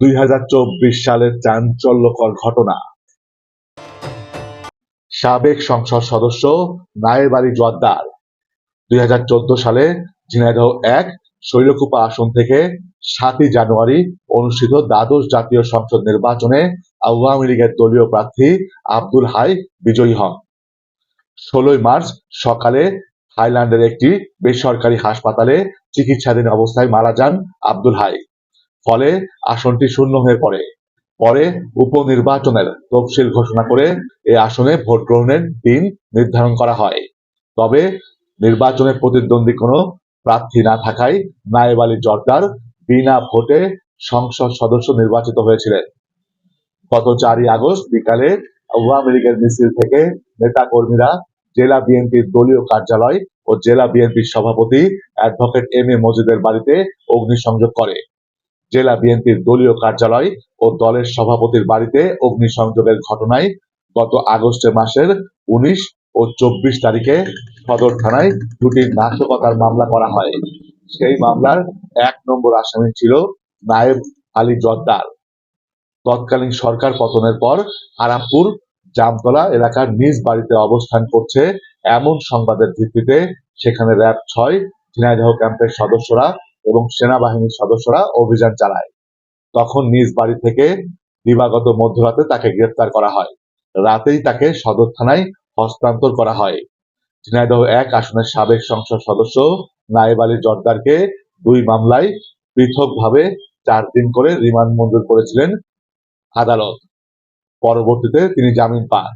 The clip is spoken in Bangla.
দুই হাজার চব্বিশ সালের চাঞ্চল্যকর ঘটনা। সাবেক সংসদ সদস্য নায়েব আলী জোয়াদ্দার দুই সালে ঝিনাইদহ এক শৈলকুপা আসন থেকে সাতই জানুয়ারি অনুষ্ঠিত দ্বাদশ জাতীয় সংসদ নির্বাচনে আওয়ামী লীগের দলীয় প্রার্থী আব্দুল হাই বিজয়ী হন। ষোলোই মার্চ সকালে থাইল্যান্ডের একটি বেসরকারি হাসপাতালে চিকিৎসাধীন অবস্থায় মারা যান আব্দুল হাই। ফলে আসনটি শূন্য হয়ে পড়ে। পরে উপনির্বাচনের তফসিল ঘোষণা করে এই আসনে ভোট গ্রহণের দিন নির্ধারণ করা হয়। তবে নির্বাচনে প্রতিদ্বন্দ্বী কোনো প্রার্থী না থাকায় নায়েব আলী জর্দার বিনা ভোটে সংসদ সদস্য নির্বাচিত হয়েছিলেন। গত চারই আগস্ট বিকালে আওয়ামী লীগের মিছিল থেকে নেতা কর্মীরা জেলা বিএনপির দলীয় কার্যালয় ও জেলা বিএনপির সভাপতি অ্যাডভোকেট এম এ মজিদের বাড়িতে অগ্নিসংযোগ করে। জেলা বিএনপির দলীয় কার্যালয় ও দলের সভাপতির বাড়িতে অগ্নিসংযোগের ঘটনায় গত আগস্ট মাসের উনিশ ও চব্বিশ তারিখে সদর থানায় দুটি নাশকতার মামলা করা হয়। সেই মামলার এক নম্বর আসামি ছিল নায়েব আলী জর্দার। তৎকালীন সরকার পতনের পর আরামপুর, জামতলা এলাকার নিজ বাড়িতে অবস্থান করছে এমন সংবাদের ভিত্তিতে সেখানে র্যাব ছয়, ঝিনাইদহ ক্যাম্পের সদস্যরা এবং সেনাবাহিনীর সদস্যরা অভিযান চালায়। তখন নিজ বাড়ি থেকে দিবাগত মধ্যরাতে তাকে গ্রেপ্তার করা হয়। রাতেই তাকে সদর থানায় হস্তান্তর করা হয়। ঝিনাইদহ এক আসনের সাবেক সংসদ সদস্য নায়েব আলী জর্দারকে দুই মামলায় পৃথকভাবে চার দিন করে রিমান্ড মঞ্জুর করেছিলেন আদালত। পরবর্তীতে তিনি জামিন পান।